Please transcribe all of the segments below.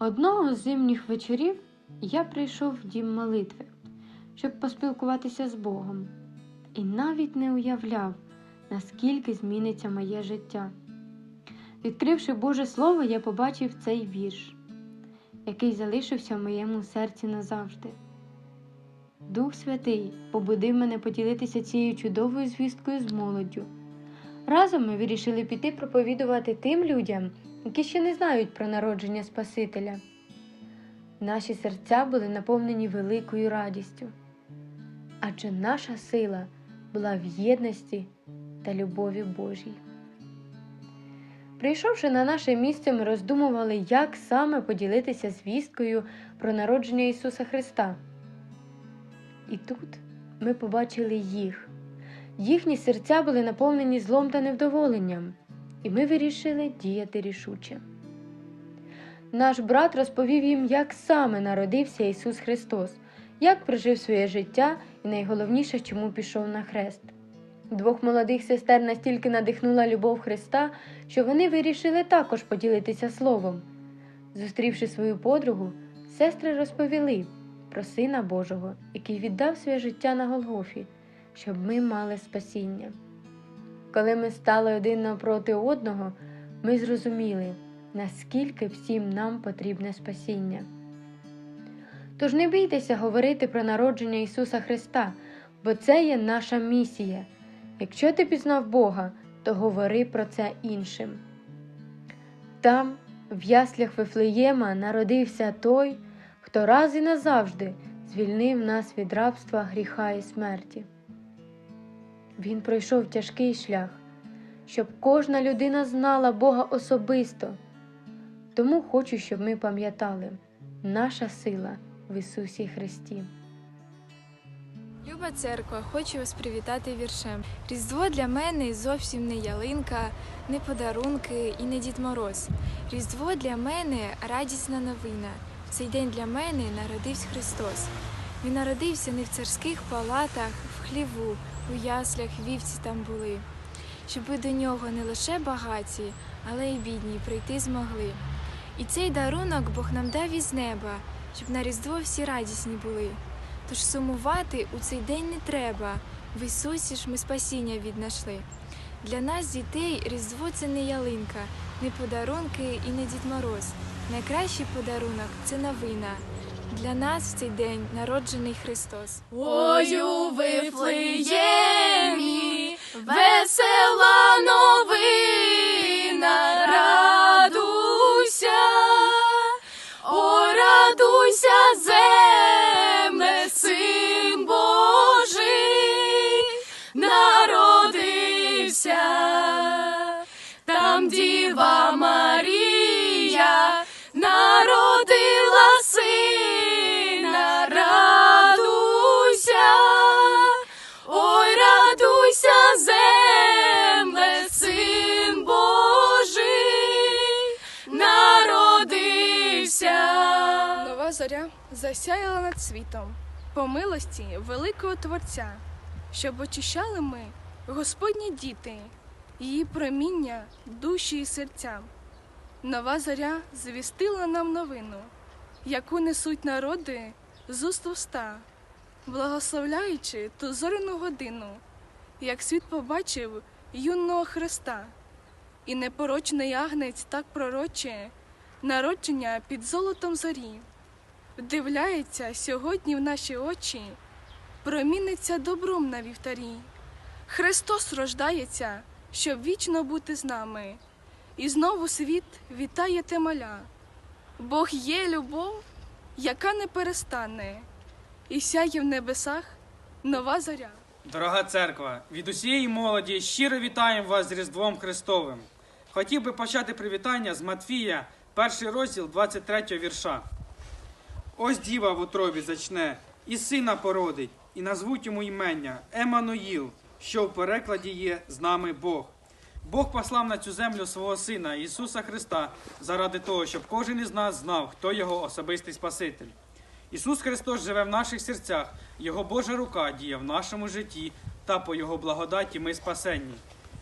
Одного з зимніх вечорів я прийшов в дім молитви, щоб поспілкуватися з Богом, і навіть не уявляв, наскільки зміниться моє життя. Відкривши Боже Слово, я побачив цей вірш, який залишився в моєму серці назавжди. Дух Святий побудив мене поділитися цією чудовою звісткою з молоддю. Разом ми вирішили піти проповідувати тим людям, які ще не знають про народження Спасителя. Наші серця були наповнені великою радістю, адже наша сила була в єдності та любові Божій. Прийшовши на наше місце, ми роздумували, як саме поділитися звісткою про народження Ісуса Христа. І тут ми побачили їх. Їхні серця були наповнені злом та невдоволенням, і ми вирішили діяти рішуче. Наш брат розповів їм, як саме народився Ісус Христос, як прожив своє життя і найголовніше, чому пішов на хрест. Двох молодих сестер настільки надихнула любов Христа, що вони вирішили також поділитися словом. Зустрівши свою подругу, сестри розповіли про Сина Божого, який віддав своє життя на Голгофі, щоб ми мали спасіння. Коли ми стали один напроти одного, ми зрозуміли, наскільки всім нам потрібне спасіння. Тож не бійтеся говорити про народження Ісуса Христа, бо це є наша місія. Якщо ти пізнав Бога, то говори про це іншим. Там, в яслях Вифлеєма, народився той, хто раз і назавжди звільнив нас від рабства гріха і смерті. Він пройшов тяжкий шлях, щоб кожна людина знала Бога особисто. Тому хочу, щоб ми пам'ятали, наша сила в Ісусі Христі. Люба церква, хочу вас привітати віршем. Різдво для мене зовсім не ялинка, не подарунки і не Дід Мороз. Різдво для мене радісна новина. В цей день для мене народився Христос. Він народився не в царських палатах, в хліву, у яслях вівці там були, щоби до нього не лише багаті, але й бідні прийти змогли. І цей дарунок Бог нам дав із неба, щоб на Різдво всі радісні були. Тож сумувати у цей день не треба. В Ісусі ж ми спасіння віднайшли. Для нас, дітей, Різдво це не ялинка, не подарунки і не Дід Мороз. Найкращий подарунок це новина. Для нас в цей день народжений Христос. Ой, у Вифлеємі весела новина, зоря засяяла над світом по милості великого Творця, щоб очищали ми, Господні діти, її проміння, душі і серця. Нова зоря звістила нам новину, яку несуть народи з уст уста, благословляючи ту зоряну годину, як світ побачив юного Христа, і непорочний агнець так пророче, народження під золотом зорі. Вдивляється сьогодні в наші очі, проміниться добром на вівтарі. Христос рождається, щоб вічно бути з нами, і знову світ вітає те маля. Бог є любов, яка не перестане, і сяє в небесах нова зоря. Дорога церква, від усієї молоді щиро вітаємо вас з Різдвом Христовим. Хотів би почати привітання з Матфія, перший розділ 23 вірша. Ось діва в утробі зачне, і сина породить, і назвуть йому імення Еммануїл, що в перекладі є з нами Бог. Бог послав на цю землю свого Сина Ісуса Христа заради того, щоб кожен із нас знав, хто його особистий Спаситель. Ісус Христос живе в наших серцях, Його Божа рука діє в нашому житті, та по Його благодаті ми спасенні.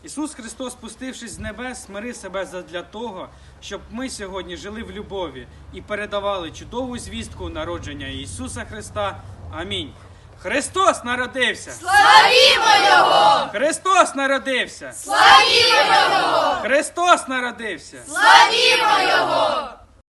Ісус Христос, спустившись з небес, смирив себе задля того, щоб ми сьогодні жили в любові і передавали чудову звістку народження Ісуса Христа. Амінь. Христос народився! Славімо Його! Христос народився! Славімо Його! Христос народився! Славімо Його!